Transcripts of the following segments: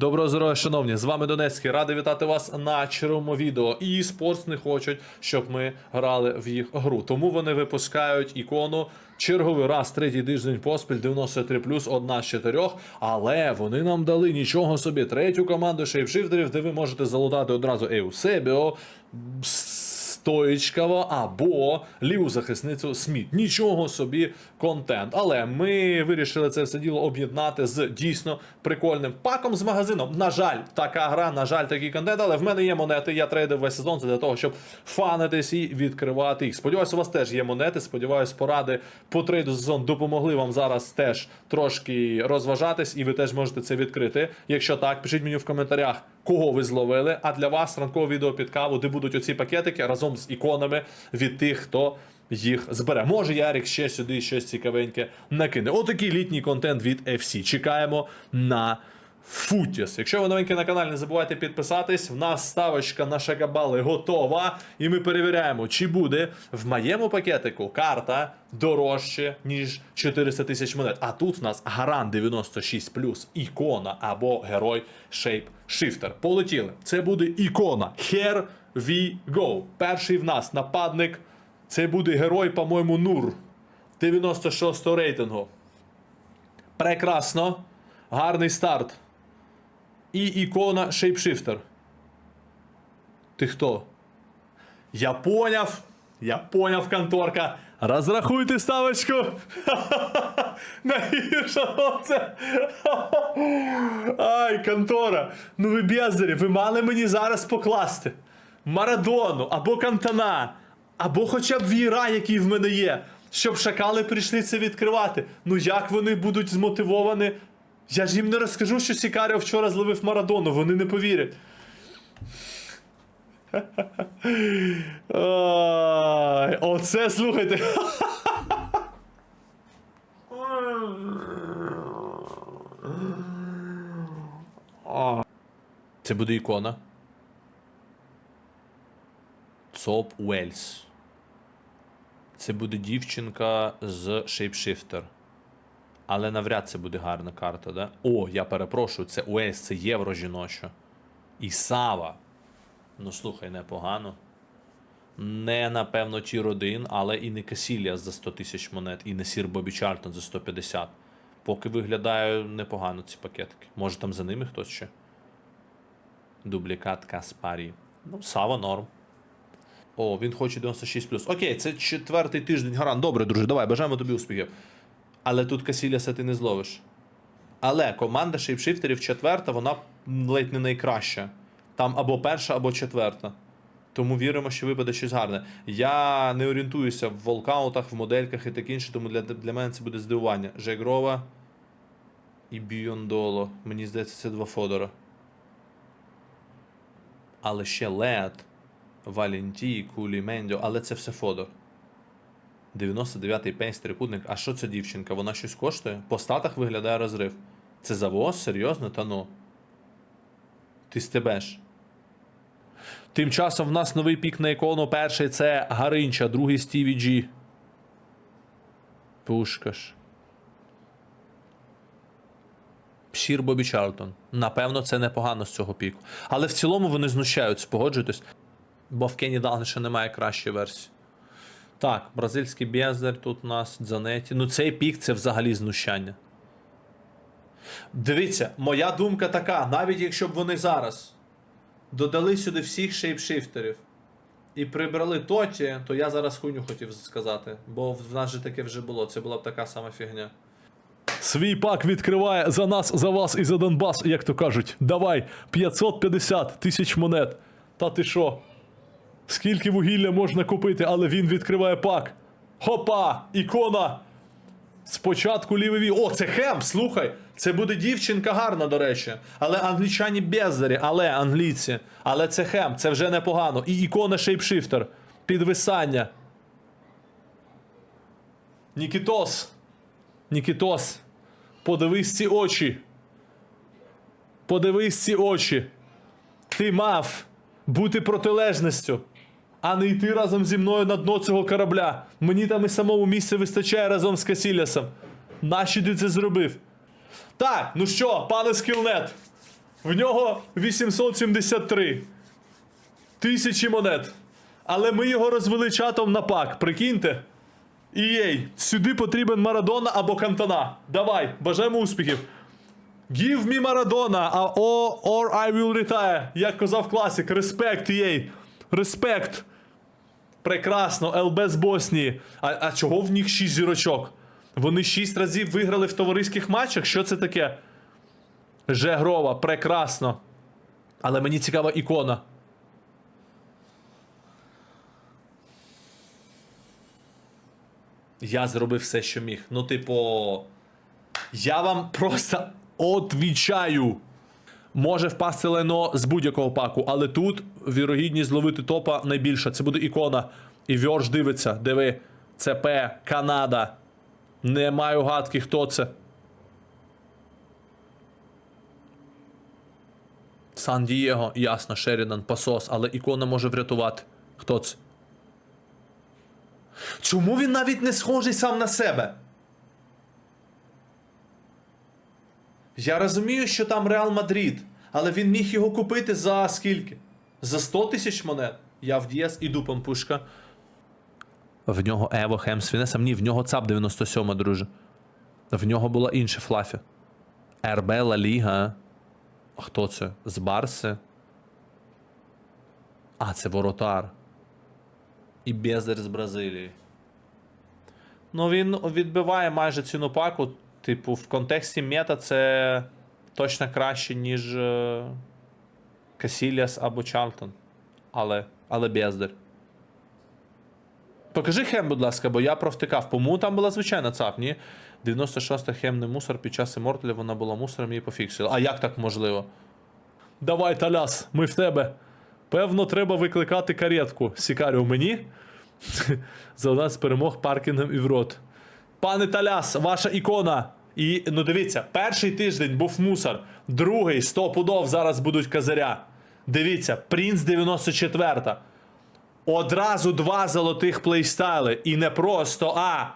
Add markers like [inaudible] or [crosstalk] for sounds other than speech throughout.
Доброго здоров'я, шановні! З вами Донецький. Радий вітати вас на червоному відео. І спортс не хочуть, щоб ми грали в їх гру. Тому вони випускають ікону черговий раз, третій тиждень поспіль, 93 плюс, одна з чотирьох. Але вони нам дали нічого собі. Третю команду шейпшифтерів, де ви можете залутати одразу Еусебіо, Стоїчкова або ліву захисницю Сміт. Нічого собі контент. Але ми вирішили це все діло об'єднати з дійсно прикольним паком з магазином. На жаль, така гра, на жаль, такий контент, але в мене є монети. Я трейдив весь сезон. Це для того, щоб фанитись і відкривати їх. Сподіваюся, у вас теж є монети. Сподіваюсь, поради по трейду сезон допомогли вам зараз теж трошки розважатись, і ви теж можете це відкрити. Якщо так, пишіть мені в коментарях кого ви зловили. А для вас ранкове відео під каву, де будуть оці пакетики разом з іконами від тих, хто їх збере. Може, Ярик ще сюди щось цікавеньке накине. Отакий літній контент від FC. Чекаємо на. Футіс. Якщо ви новенькі на каналі, не забувайте підписатись. В нас ставочка на шагабали готова. І ми перевіряємо, чи буде в моєму пакетику карта дорожче, ніж 400 тисяч монет. А тут в нас гарант 96 ікона або герой Shifter. Полетіли. Це буде ікона. Here we go. Перший в нас нападник. Це буде герой, по-моєму, Нур. 96 рейтингу. Прекрасно. Гарний старт. І ікона Shapeshifter. Ти хто? Я поняв. Я поняв, конторка. Розрахуйте ставочку. [laughs] Найгірша це. [laughs] Ай, контора. Ну ви бездарі, ви мали мені зараз покласти. Марадону або Кантана, або хоча б Віра, який в мене є. Щоб шакали прийшли це відкривати. Ну як вони будуть змотивовані? Я ж їм не розкажу, що Сікаріо вчора зловив Марадону, вони не повірять. Оце слухайте. Це буде ікона. Цоп Уельс. Це буде дівчинка з Shapeshifter. Але навряд це буде гарна карта, да? О, я перепрошую, це Уельс, це євро жіноча. І Сава. Ну, слухай, непогано. Не, напевно, Тір 1, але і не Касілія за 100 тисяч монет, і не Сір Бобі Чартон за 150. Поки виглядає непогано ці пакетики. Може там за ними хтось ще? Дублікат Каспарі. Ну, Сава норм. О, він хоче 96 Окей, це четвертий тиждень гарант. Добре, друже, давай, бажаємо тобі успіхів. Але тут Касіліаса ти не зловиш. Але команда шейпшифтерів четверта, вона ледь не найкраща. Там або перша, або четверта. Тому віримо, що випаде щось гарне. Я не орієнтуюся в волкаутах, в модельках і таке інше, тому для, для мене це буде здивування. Жегрова і Бійондоло. Мені здається, це два Фодора. Але ще Леат, Валентій, Кулі, Мендіо, але це все Фодор. 99-й пейс трикутник. А що це дівчинка? Вона щось коштує? По статах виглядає розрив. Це завоз? Серйозно? Та ну. Ти стебеш. Тим часом в нас новий пік на ікону. Перший це Гаринча, другий Стіві Джі. Пушкаш. Сір Бобі Чарлтон. Напевно, це непогано з цього піку. Але в цілому вони знущаються, погоджуйтесь. Бо в Кені Далне ще немає кращої версії. Так, бразильський бездар тут у нас Дзанеті. Ну, цей пік це взагалі знущання. Дивіться, моя думка така: навіть якщо б вони зараз додали сюди всіх шейпшифтерів і прибрали Тоті, то я зараз хуйню хотів сказати. Бо в нас же таке вже було. Це була б така сама фігня. Свій пак відкриває за нас, за вас і за Донбас, як то кажуть. Давай 550 тисяч монет. Та ти що? Скільки вугілля можна купити, але він відкриває пак. Хопа! Ікона! Спочатку лівий вій. О, це хем, слухай! Це буде дівчинка гарна, до речі. Але англічані бездарі, але англійці. Але це хем, це вже непогано. І ікона шейпшифтер. Підвисання. Нікітос. Нікітос. Подивись ці очі. Подивись ці очі. Ти мав бути протилежністю, а не йти разом зі мною на дно цього корабля. Мені там і самому місця вистачає разом з Касілясом. Нащо ти це зробив? Так, ну що, пане Скілнет, В нього 873 тисячі монет. Але ми його розвели чатом на пак, прикиньте. І єй, сюди потрібен Марадона або Кантона. Давай, бажаємо успіхів. Give me Maradona, or, I will retire. Як казав класик, респект їй. Респект. Прекрасно, ЛБ з Боснії. А, а чого в них 6 зірочок? Вони 6 разів виграли в товариських матчах? Що це таке? Жегрова, прекрасно. Але мені цікава ікона. Я зробив все, що міг. Ну, типу. Я вам просто [laughs] отвічаю. Може впасти лено з будь-якого паку, але тут вірогідність зловити топа найбільша. Це буде ікона. І Вьорж дивиться, диви. ЦП, Канада. Не маю гадки, хто це. Сан Дієго, ясно, Шерідан, Пасос, але ікона може врятувати. Хто це? Чому він навіть не схожий сам на себе? Я розумію, що там Реал Мадрид, але він міг його купити за скільки? За 100 тисяч монет. Я в Дієс іду пампушка. В нього Ево Хем з Фінесом. Ні, в нього ЦАП 97, друже. В нього була інша Флафі. РБ Ла Ліга. А хто це? З Барси? А, це Воротар. І Безер з Бразилії. Ну, він відбиває майже ціну паку. Типу, в контексті мета це точно краще, ніж е, Касіліас або Чарлтон. Але, але Бездар. Покажи хем, будь ласка, бо я провтикав. По-моєму, там була звичайна цап, ні? 96-та хем не мусор, під час іморталів вона була мусором, її пофіксили. А як так можливо? Давай, Таляс, ми в тебе. Певно, треба викликати каретку. Сікаріо мені. [laughs] За нас перемог паркінгом і в рот. Пане Таляс, ваша ікона. І ну дивіться, перший тиждень був мусор, другий 100 пудов зараз будуть казаря. Дивіться, Принц 94. Одразу два золотих плейстайли. І не просто, а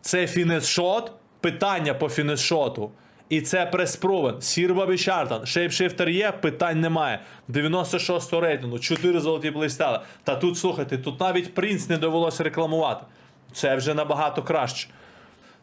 це фінес-шот, питання по фінес-шоту. І це преспровен. Сір Бобі Чартон, шейпшифтер є, питань немає. 96 рейтингу, 4 золоті плейстайли. Та тут, слухайте, тут навіть принц не довелося рекламувати. Це вже набагато краще.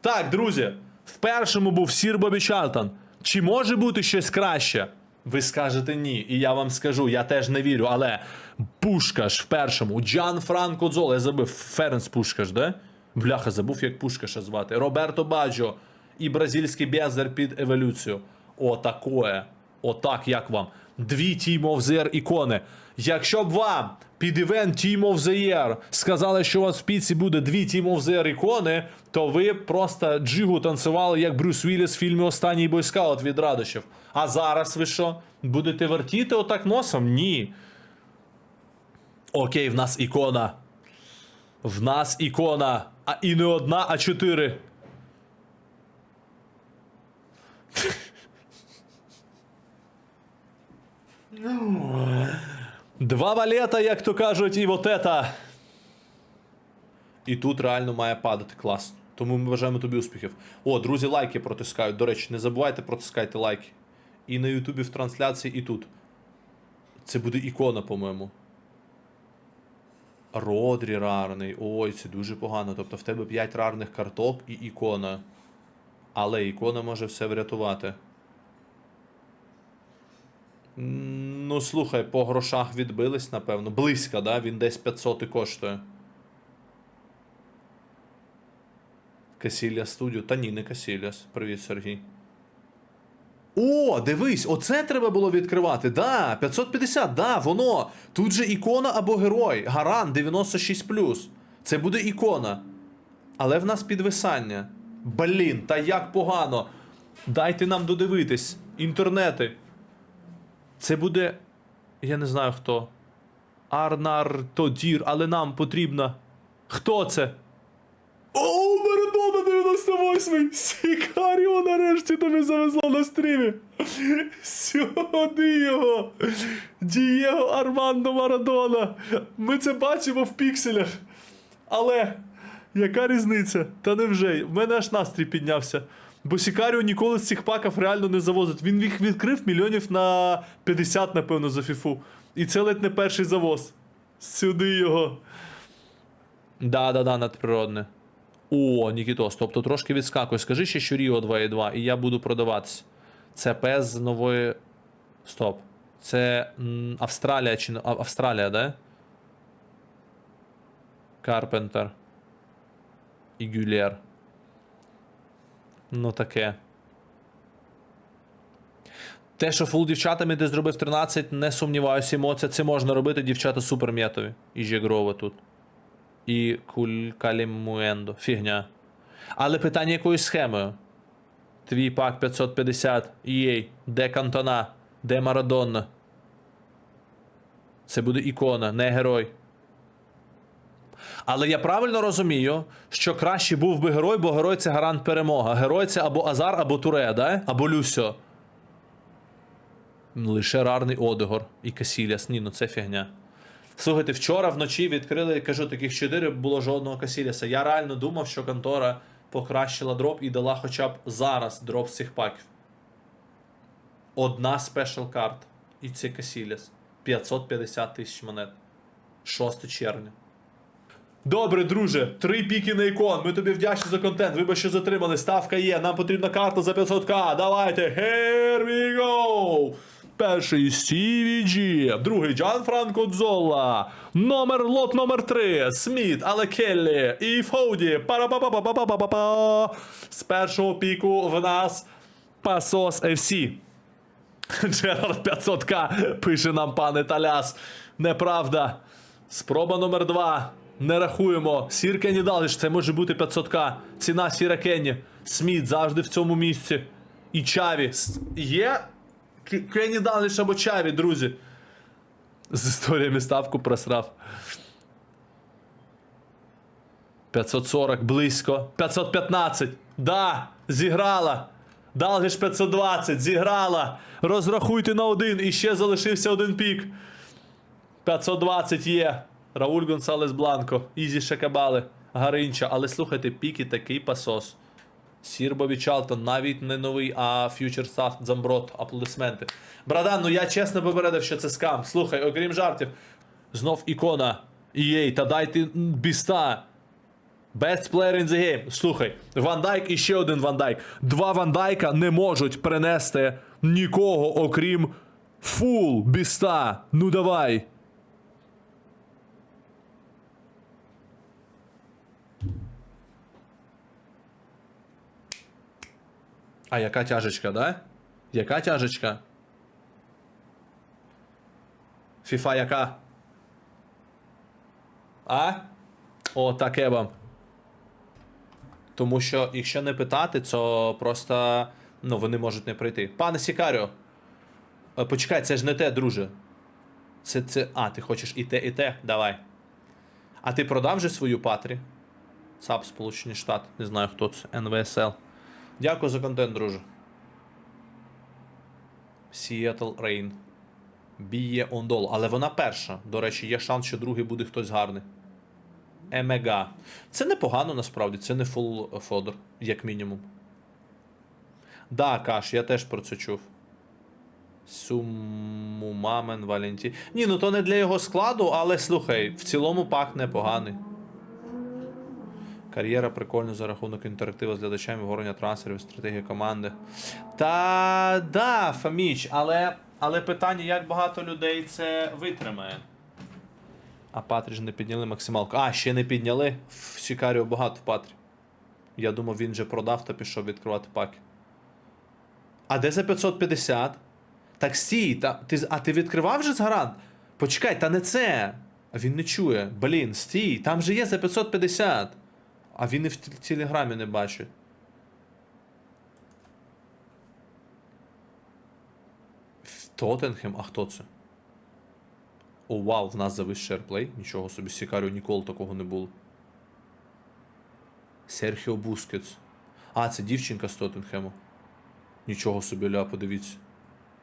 Так, друзі, в першому був Сір Бобі Чартон. Чи може бути щось краще? Ви скажете ні. І я вам скажу, я теж не вірю, але Пушкаш в першому, Джан Франко Дзол, я забув, Ференс Пушкаш, де? Бляха, забув, як Пушкаша звати. Роберто Баджо і бразильський Безер під еволюцію. Отакое. Отак, як вам. Дві Team of the Year ікони. Якщо б вам під івент Team of the Year сказали, що у вас в піці буде дві Team of the Year ікони, то ви просто джигу танцювали, як Брюс Вілліс в фільмі Останній бойскаут від радощів. А зараз ви що? Будете вертіти отак носом? Ні. Окей, в нас ікона. В нас ікона. А і не одна, а чотири. Два валета, як то кажуть, і вот это. І тут реально має падати класно. Тому ми бажаємо тобі успіхів. О, друзі, лайки протискають. До речі, не забувайте протискайте лайки. І на Ютубі в трансляції, і тут. Це буде ікона, по-моєму. Родрі рарний. Ой, це дуже погано. Тобто в тебе 5 рарних карток і ікона. Але ікона може все врятувати. М, Ну, слухай, по грошах відбились, напевно. Близько, да? Він десь 500 і коштує. Касілля студіо. Та ні, не Касілляс. Привіт, Сергій. О, дивись, оце треба було відкривати. Да, 550, да, воно. Тут же ікона або герой. Гаран 96. Це буде ікона. Але в нас підвисання. Блін, та як погано. Дайте нам додивитись. Інтернети. Це буде. Я не знаю хто. Арнар Тодір, але нам потрібно. Хто це? О, Марадона 98-й! Сікаріо нарешті тобі завезло на стрімі. Сюди його. Дієго Армандо Марадона. Ми це бачимо в пікселях. Але яка різниця? Та невже? В мене аж настрій піднявся. Бо Сікаріо ніколи з цих паків реально не завозить. Він їх відкрив мільйонів на 50, напевно, за фіфу. І це ледь не перший завоз. Сюди його. Да-да-да, надприродне. О, Нікітос, тобто трошки відскакує. Скажи ще, що Ріо 2.2, і я буду продаватися. Це пес з нової. Стоп. Це м, Австралія чи А- Австралія, да? Карпентер. І. Ну таке. Те, що фул дівчатами ти зробив 13, не сумніваюся, емоція. Це можна робити, дівчата суперм'ятові. І Жегрова тут. І Кулькалімуендо. Фігня. Але питання якоюсь схемою. Твій пак 550, EA, де Кантона, де Марадонна. Це буде ікона, не герой. Але я правильно розумію, що краще був би герой, бо герой це гарант перемога. Герой це або Азар, або Туре, да? або Люсьо. Лише рарний Одегор і Касіляс. Ні, ну це фігня. Слухайте, вчора вночі відкрили, кажу, таких 4 було жодного Касіляса. Я реально думав, що контора покращила дроп і дала хоча б зараз дроп з цих паків. Одна спешл карт. І це Касіляс. 550 тисяч монет. 6 червня. Добре, друже, три піки на ікон. Ми тобі вдячні за контент. Вибач, що затримали. Ставка є. Нам потрібна карта за 500к. Давайте. Here we go! Перший Джі, другий Джан Франко Дзола, номер лот номер 3 Сміт, Але Келлі і Фоуді. Пара-па-па-па-па-па-па. З першого піку в нас Пасос FC. Джерард 500к, пише нам пане Таляс. Неправда. Спроба номер 2 Не рахуємо. Сір Кенні Даліш, це може бути 500к. Ціна Сіра Кенні. Сміт завжди в цьому місці. І Чаві. Є Кенні Даліш або Чаві, друзі. З історіями ставку просрав. 540 близько. 515. Да, зіграла. Далгіш 520, зіграла. Розрахуйте на один і ще залишився один пік. 520 є. Рауль Гонсалес Бланко. Ізі Шакабали. Гаринча. Але слухайте, піки такий пасос. Сірбові Чалтон, навіть не новий, а фьючер старт Замброд. Аплодисменти. Брадан, ну я чесно попередив, що це скам. Слухай, окрім жартів. Знов ікона. EA, та дайте біста. Best player in the game. Слухай, Ван Дайк і ще один Ван Дайк. Два Ван Дайка не можуть принести нікого, окрім фул біста. Ну давай. А яка тяжечка, да? Яка тяжечка? Фіфа яка? А? О, таке вам. Тому що, якщо не питати, то просто ну, вони можуть не прийти. Пане Сікаріо, е, почекай, це ж не те, друже. Це це. А, ти хочеш і те, і те? Давай. А ти продав же свою патрі? САП Сполучені Штати. Не знаю, хто це. НВСЛ. Дякую за контент, друже. Seattle Rain. Біє Ондол. Але вона перша. До речі, є шанс, що другий буде хтось гарний. Емега. Це непогано насправді, це не фул фодор, як мінімум. Да, Каш, я теж про це чув. Сумумамен Валенті. Ні, ну то не для його складу, але слухай, в цілому пак непоганий. Кар'єра прикольна за рахунок інтерактиву з глядачами, горення трансферів, стратегія команди. Та да, Фаміч, але, але питання, як багато людей це витримає. А Патрі ж не підняли максималку. А, ще не підняли. В Сікаріо багато в Патрі. Я думав, він же продав та пішов відкривати паки. А де за 550? Так стій, та, ти, а ти відкривав вже з? Почекай, та не це. А він не чує. Блін, стій, там же є за 550. А він і в телеграмі не бачить. Тоттенхем? А хто це? О, вау, в нас завис шерплей. Нічого собі, Сікаріо ніколи такого не було. Серхіо Бускетс. А, це дівчинка з Тоттенхему. Нічого собі, ля, подивіться.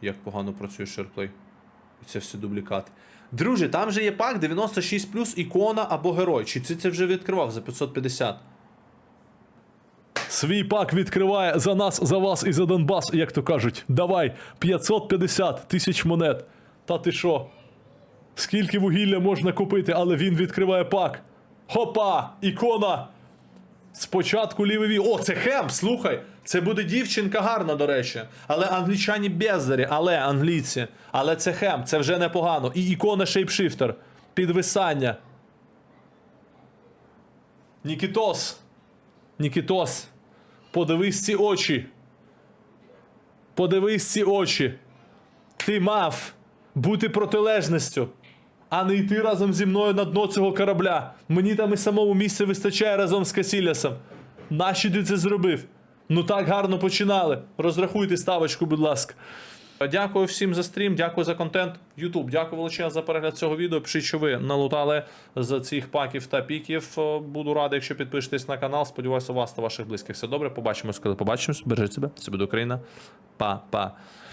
Як погано працює шерплей. І це все дублікати. Друже, там же є пак 96 ікона або герой. Чи це, це вже відкривав за 550? Свій пак відкриває за нас, за вас і за Донбас, як то кажуть. Давай, 550 тисяч монет. Та ти що? Скільки вугілля можна купити, але він відкриває пак. Хопа! Ікона! Спочатку лівий вій. О, це хем, слухай. Це буде дівчинка гарна, до речі. Але англічані бездарі, але англійці. Але це хем, це вже непогано. І ікона шейпшифтер. Підвисання. Нікітос. Нікітос. Подивись ці очі. Подивись ці очі. Ти мав бути протилежністю, а не йти разом зі мною на дно цього корабля. Мені там і самому місця вистачає разом з Касілясом. Нащо ти це зробив? Ну так гарно починали. Розрахуйте ставочку, будь ласка. Дякую всім за стрім, дякую за контент. Ютуб, дякую величезно за перегляд цього відео. Пишіть, що ви налутали з цих паків та піків. Е, Буду радий, якщо підпишетесь на канал. Сподіваюся, у вас та ваших близьких все добре. Побачимось, коли побачимось. Бережіть себе. Це буде Україна. Па-па.